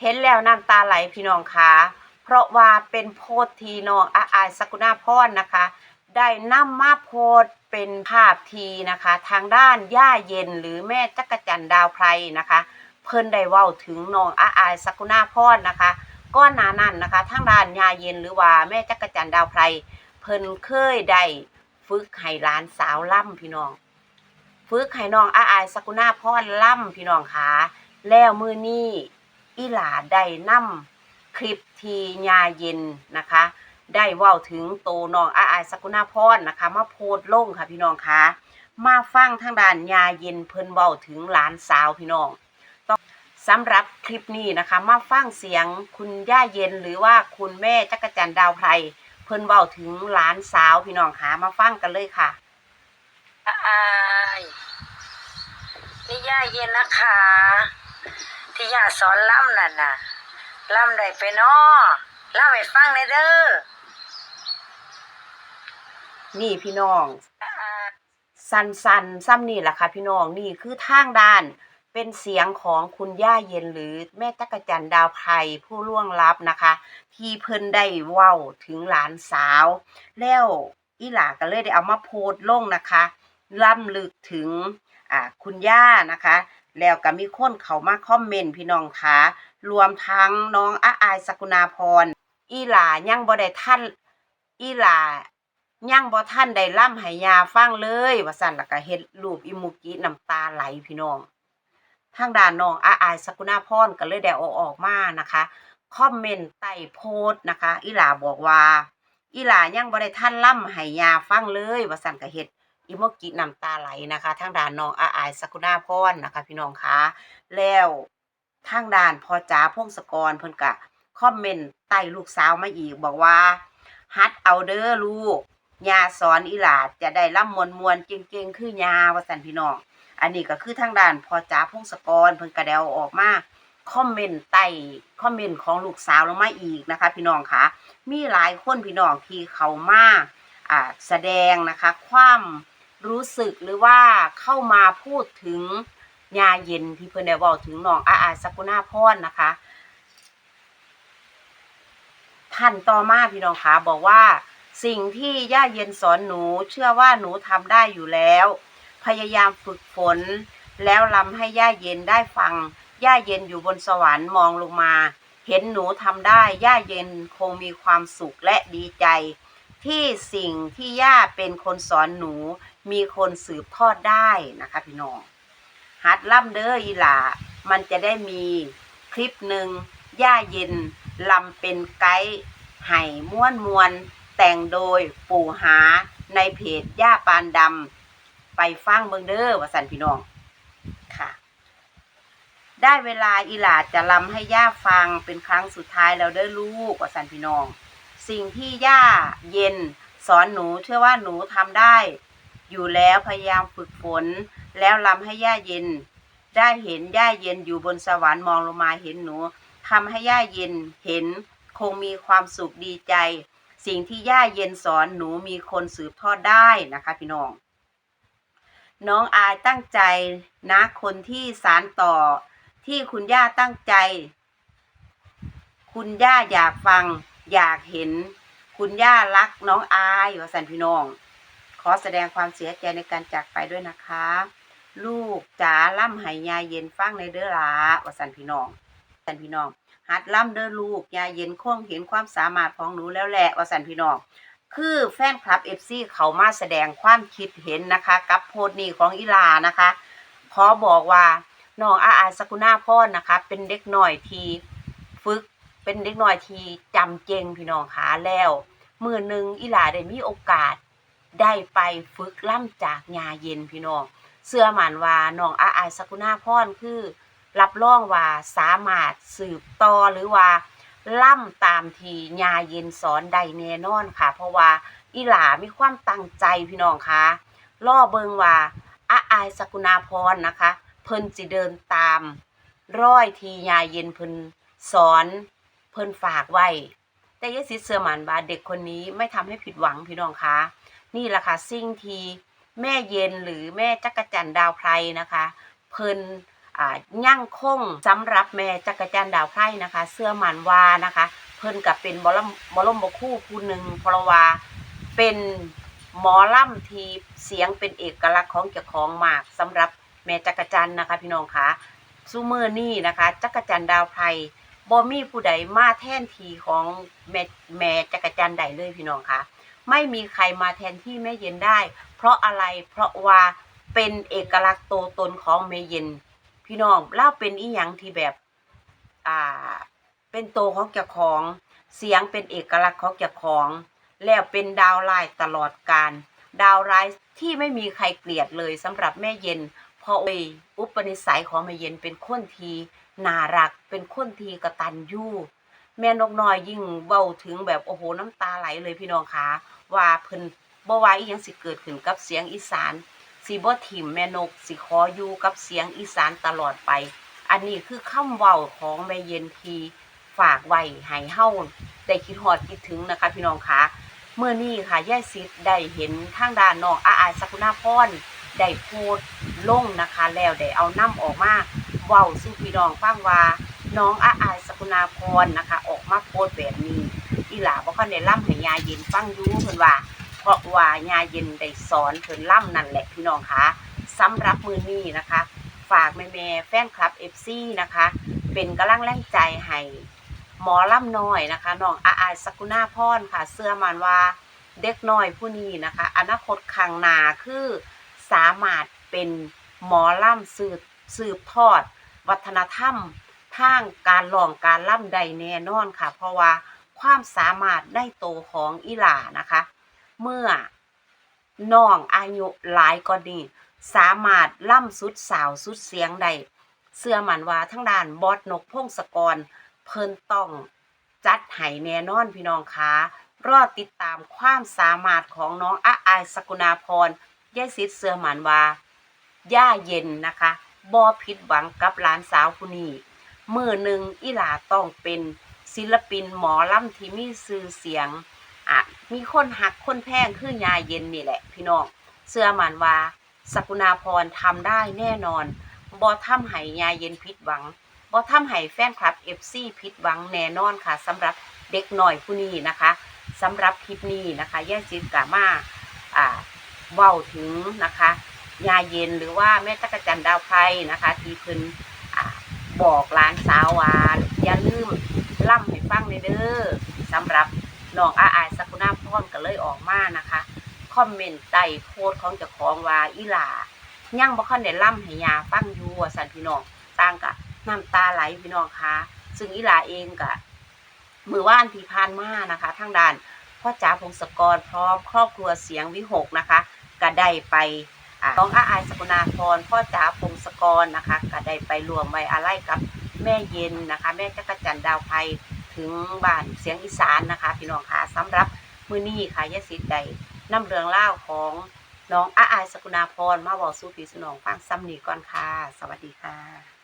เห็นแล้วน้ำตาไหลพี่น้องคะเพราะว่าเป็นโพสทีน้องอาอายสกุณาพรนะคะ ได้นำมาโพสเป็นภาพทีนะคะ ทางด้านย่าเย็นหรือแม่จักรจันทร์ดาวไพรนะคะ เพิ่นได้เว้าถึงน้องอาอายสกุณาพรนะคะก้อนนานั่นนะคะทางด้านย่าเย็นหรือว่าแม่จักรจันทร์ดาวไพรเพิ่นเคยได้ฝึกให้หลานสาวล่ำพี่น้องฝึกให้น้องอาอายสกุณาพรล่ำพี่น้องคะแล้วมือนี้ อีหลาได้นำคลิปทียาเย็นนะคะ ได้เว้าถึงโตน้องอาอายสกุณาพรนะคะ มาโพสต์ลงค่ะพี่น้องคะมาฟังทางด้านยาเย็นเพิ่นเว้าถึงหลานสาวพี่น้องต้องสำหรับคลิปนี้นะคะ มาฟังเสียงคุณย่าเย็นหรือว่าคุณแม่จักรจันดาวไพรเพิ่นเว้าถึงหลานสาวพี่น้องคะมาฟังกันเลยค่ะอายนี่ย่าเย็นนะคะ ที่ย่าสอนล่ำนั่นน่ะล่ำได้ไปนอล่ำให้ฟังในอยเด้อนี่พี่น้อง สันสันๆซ้ำนี่แหละค่ะพี่น้องนี่คือทางด้านเป็นเสียงของคุณย่าเย็นหรือแม่จักจันดาวไพรผู้ล่วงลับนะคะ ที่เพิ่นได้เว้าถึงหลานสาว แล้วอีหลาก็เลยได้เอามาโพสต์ลงนะคะล่ำลึกถึงคุณย่านะคะ แล้วก็มีคนเข้ามาคอมเมนต์พี่น้องคะรวมทั้งน้องอาอายสกุณาพร อีหลายังบ่ได้ท่านอีหลายังบ่ท่านได้ล่ำให้ยาฟังเลย ว่าสั่นแล้วก็เฮ็ดรูปอิมุกิน้ำตาไหลพี่น้อง ทางด้านน้องอาอายสกุณาพรก็เลยได้อาออกมานะคะคอมเมนต์ใต้โพสต์นะคะ อีหลาบอกว่า อีหลายังบ่ได้ท่านล่ำให้ยาฟังเลย ว่าสั่นก็เฮ็ด อิโมกิน้ำตาไหลนะคะทางด้านน้องอาอายสกุณาพรนะคะ พี่น้องคะแล้วทางด้านพ่อจ๋าพงศกรเพิ่นก็คอมเมนต์ใต้ลูกสาวมาอีกบอกว่า ฮัดเอาเด้อลูกยาสอนอีหลาจะได้ร่ำมวลมวลเก่งๆ คือยาวสันพี่น้อง อันนี้ก็คือทางด้านพอจ้าพงศกรเพิ่นกระเดวออกมาคอมเมนต์ใต้คอมเมนต์ของลูกสาวลงมาอีกนะคะ พี่น้องคะมีหลายคนพี่น้องที่เขามาอ่าแสดงนะคะ ความ รู้สึกหรือว่าเข้ามาพูดถึงยาเย็นที่เพิ่อนได้บอกถึงน้องอาอาสกุณาพรนะคะ ท่านต่อมาพี่น้องคะบอกว่า สิ่งที่ย่าเย็นสอนหนูเชื่อว่าหนูทำได้อยู่แล้ว พยายามฝึกฝน แล้วลำให้ย่าเย็นได้ฟัง ย่าเย็นอยู่บนสวรรค์มองลงมา เห็นหนูทำได้ ย่าเย็นคงมีความสุขและดีใจ ที่สิ่งที่ย่าเป็นคนสอนหนูมีคนสืบทอดได้นะคะพี่น้องหัดล่ำเด้ออีหลามันจะได้มีคลิปหนึ่งย่าเย็นลำเป็นไกด์ไห่ม้วนมวนๆแต่งโดยปู่หาในเพจย่าปานดำไปฟังเบิงเด้อวสันพี่น้องค่ะ ได้เวลาอีหลาจะลำให้ย่าฟังเป็นครั้งสุดท้ายแล้วเด้อลูกวสันพี่น้อง สิ่งที่ย่าเย็นสอนหนูเชื่อว่าหนูทำได้ อยู่แล้วพยายามฝึกฝน แล้วลำให้ย่าเย็น ได้เห็นย่าเย็นอยู่บนสวรรค์มองลงมาเห็นหนูทำให้ย่าเย็นเห็นคงมีความสุขดีใจ สิ่งที่ย่าเย็นสอนหนูมีคนสืบทอดได้นะคะพี่น้อง น้องอายตั้งใจนะคนที่สารต่อที่คุณย่าตั้งใจ คุณย่าอยากฟัง อยากเห็นคุณย่ารักน้องอายว่าสันพี่น้อง ขอแสดงความเสียใจในการจากไปด้วยนะคะ ลูกจ๋าล่ำไหยาเย็นฟังในเด้อหลาว่าสันพี่น้องสันพี่น้อง หัดล่ำเด้อลูกยาเย็นคงเห็นความสามารถของหนูแล้วแหละว่าสันพี่น้องคือแฟนคลับเอฟซีเขามาแสดงความคิดเห็นนะคะ กับโพสต์นี้ของอีลานะคะ ขอบอกว่าน้องอาอาสกุณาพรนะคะ เป็นเด็กหน่อยที่ฝึก เป็นเด็กน่อยที่จำเจงพี่น้องคะแล้ว มือหนึ่งอีหลาได้มีโอกาส ได้ไปฝึกล่ำจากยาเย็นพี่น้องเสื้อหมันว่าน้องอาอายสกุณาพรคือ รับรองว่าสามารถสืบต่อหรือว่าล่ำตามที่ยาเย็นสอนได้แน่นอนค่ะ เพราะว่าอีหลามีความตั้งใจพี่น้องคะล่อเบิงว่าอาอายสกุณาพรนะคะ เพิ่นสิเดินตาม ร้อยทียาเย็นเพิ่นสอน เพิ่นฝากไว้ แต่ยายสิเสื้อหมันว่าเด็กคนนี้ไม่ทำให้ผิดหวังพี่น้องคะนี่แหละค่ะสิ่งที่แม่เย็นหรือแม่จักรจันดาวไพรนะคะ เพิ่นอ่ายั่งคงสำหรับแม่จักรจันดาวไพร่นะคะ เสื้อมันวานะคะ เพิ่นกับเป็นบอลมบอลมบคู่ผู้หนึ่งเพราะว่าเป็นหมอล่ำทีเสียงเป็นเอกลักษณ์ของเจ้าของมากสำหรับแม่จักรจันนะคะ พี่น้องคะซูเมอร์นี่นะคะ จักรจันดาวไพร่ บ่มีผู้ใดมาแทนทีของแม่แม่จักรจันใดเลยพี่น้องคะไม่มีใครมาแทนที่แม่เย็นได้ เพราะอะไรเพราะว่าเป็นเอกลักษณ์ตัวตนของแม่เย็น พี่น้องเล่าเป็นอีหยังที่แบบอ่าเป็นตัวของเจ้าของ เสียงเป็นเอกลักษณ์ของเจ้าของ แล้วเป็นดาวไลน์ตลอดการดาวไลน์ที่ไม่มีใครเกลียดเลยสำหรับแม่เย็นเพราะอุปนิสัยของแม่เย็นเป็นคนที น่ารักเป็นคนทีกระตันยูแม่นกน้อยยิ่งเว้าถึงแบบโอ้โหน้ำตาไหลเลยพี่น้องคะว่าเพิ่นบ่ว่าอีหยังสิเกิดขึ้นกับเสียงอีสานสิบ่ถิ่มแม่นกสิขออยู่กับเสียงอีสานตลอดไป อันนี้คือคำเว้าของแม่เย็นทีฝากไว้ให้เฮาได้คิดฮอดคิดถึงนะคะ พี่น้องคะเมื่อนี้ค่ะย่ายซิดได้เห็นทางด้านน้องอาอาสกุณาพรได้โพสต์ลงนะคะ แล้วได้เอาน้ำออกมา เว้าสู่พี่น้องฟังว่าน้องอาอายสกุณาพรนะคะ ออกมาโพสต์แบบนี้อีหลาบ่คันได้ล่ำให้ยาเย็นฟังอยู่เพิ่นว่า เพราะว่ายาเย็นได้สอนเพิ่นล่ำนั่นแหละพี่น้องคะสำหรับมือนี้นะคะ ฝากแม่ๆแฟนคลับ FC นะคะ เป็นกำลังแรงใจให้หมอล่ำน้อยนะคะน้องอาอายสกุณาพรค่ะ เสื้อมันว่าเด็กน้อยผู้นี้นะคะ อนาคตข้างหน้าคือสามารถเป็นหมอล่ำสืบสืบทอด วัฒนธรรมทางการร้องการล่ำใดแน่นอนค่ะ เพราะว่าความสามารถได้โตของอีหลานะคะ เมื่อน้องอายุหลายกว่านี้สามารถล่ำสุดสาวสุดเสียงได้เสื้อมันว่าทั้งด้านบอสนกพงศกร เพิ่นต้องจัดให้แน่นอนพี่น้องคะรอติดตามความสามารถของน้องอาอายสกุณาพรยายสิทธิ์เสื้อมันว่าย่าเย็นนะคะ บ่ผิดหวังกับหลานสาวผู้นี้มือหนึ่งอีหลาต้องเป็นศิลปินหมอลำที่มีชื่อเสียงอะมีคนหักคนแพงคือยาเย็นนี่แหละ พี่น้องเสื้อมันว่าสกุณาพรทำได้แน่นอนบ่ทำให้ยาเย็นผิดหวังบ่ทำให้แฟนคลับ FC ผิดหวังแน่นอนค่ะสำหรับเด็กหน่อยผู้นี้นะคะสำหรับคลิปนี้นะคะ แย่จิตกามาอ่าเว้าถึงนะคะ ยาเย็นหรือว่าแม่จักรจันดาวไพรนะคะ ที่เพิ่นอบอกหลานสาวว่าอย่าลืมล่ำให้ฟังในเด้อสำหรับน้องอาอายสักุณาพรก็เลยออกมานะคะคอมเมนต์ใต้โพสของเจ้าของว่าอีหลายังบ่คันได้ล่ำให้ยาฟังอยู่ว่าซั่นพี่น้องต่างกะน้ำตาไหลพี่น้องคะซึ่งอีหลาเองก็มือว่านที่ผ่านมานะคะทางด้านพ่อจ๋าพงศกรพร้อมครอบครัวเสียงวิหกนะคะก็ได้ไป่ะน้องอาอายสกุณาพรพ่อจ๋าพงศกรนะคะก็ได้ไปรวมไว้อาลัยกับแม่เย็นนะคะ แม่จักรจันทร์ดาวไพถึงบ้านเสียงอีสานนะคะ พี่น้องคะสำหรับมื้อนี้ค่ะยะสิทธิ์ใดนำเรื่องเล่าของน้องอาอายสกุณาพรมาบอกสู่ผีสนองฟังซ้ำนี้ก่อนค่ะ สวัสดีค่ะ